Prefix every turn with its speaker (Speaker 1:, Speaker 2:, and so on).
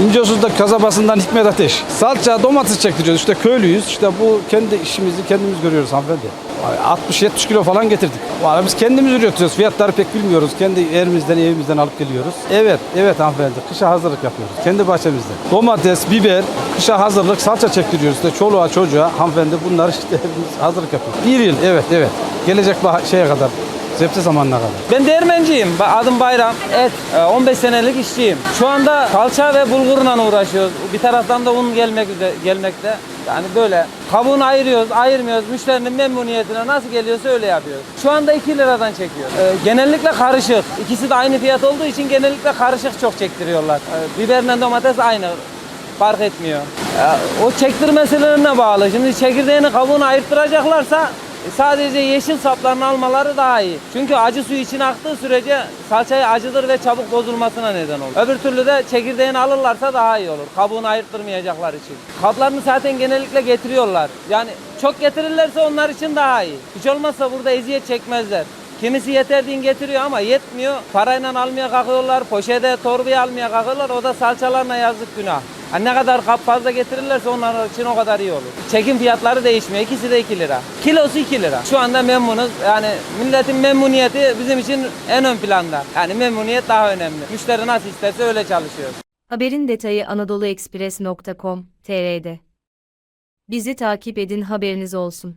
Speaker 1: İncesus'ta kasabasından Hikmet Ateş. Salça domates çektiriyoruz. İşte köylüyüz. İşte bu kendi işimizi kendimiz görüyoruz hanımefendi. 60-70 kilo falan getirdik. Valla biz kendimiz üretiyoruz. Fiyatları pek bilmiyoruz. Kendi yerimizden, evimizden alıp geliyoruz. Evet, evet hanımefendi. Kışa hazırlık yapıyoruz. Kendi bahçemizde. Domates, biber, kışa hazırlık, salça çektiriyoruz. İşte çoluğa, çocuğa hanımefendi bunlar işte hazırlık yapıyoruz. Bir yıl, evet, evet. Gelecek şeye kadar, zepse zamanına kadar.
Speaker 2: Ben değirmenciyim. Adım Bayram. Et. e, 15 senelik işçiyim. Şu anda salça ve bulgurla uğraşıyoruz. Bir taraftan da un gelmek gelmekte. Yani böyle kabuğunu ayırıyoruz, ayırmıyoruz. Müşterinin memnuniyetine nasıl geliyorsa öyle yapıyoruz. Şu anda 2 liradan çekiyoruz. E, genellikle karışık. İkisi de aynı fiyat olduğu için genellikle karışık çok çektiriyorlar. E, biberle domates aynı. Fark etmiyor. Ya, o çektirmeselerine bağlı. Şimdi çekirdeğini kabuğunu ayırttıracaklarsa Sadece yeşil saplarını almaları daha iyi. Çünkü acı suyu içine aktığı sürece salçayı acıdır ve çabuk bozulmasına neden olur. Öbür türlü de çekirdeğini alırlarsa daha iyi olur. Kabuğunu ayırttırmayacaklar için. Kaplarını zaten genellikle getiriyorlar. Yani çok getirirlerse onlar için daha iyi. Hiç olmazsa burada eziyet çekmezler. Kimisi yeter getiriyor ama yetmiyor. Parayla almaya kalkıyorlar, poşete, torbaya almaya kalkıyorlar. O da salçalarına yazık günah. Ne kadar kap fazla getirirlerse onlar için o kadar iyi olur. Çekim fiyatları değişmiyor. İkisi de 2 lira. Kilosu 2 lira. Şu anda memnunuz. Yani milletin memnuniyeti bizim için en ön planda. Yani memnuniyet daha önemli. Müşteri nasıl isterse öyle çalışıyoruz.
Speaker 3: Haberin detayı anadoluexpress.com.tr'de. Bizi takip edin haberiniz olsun.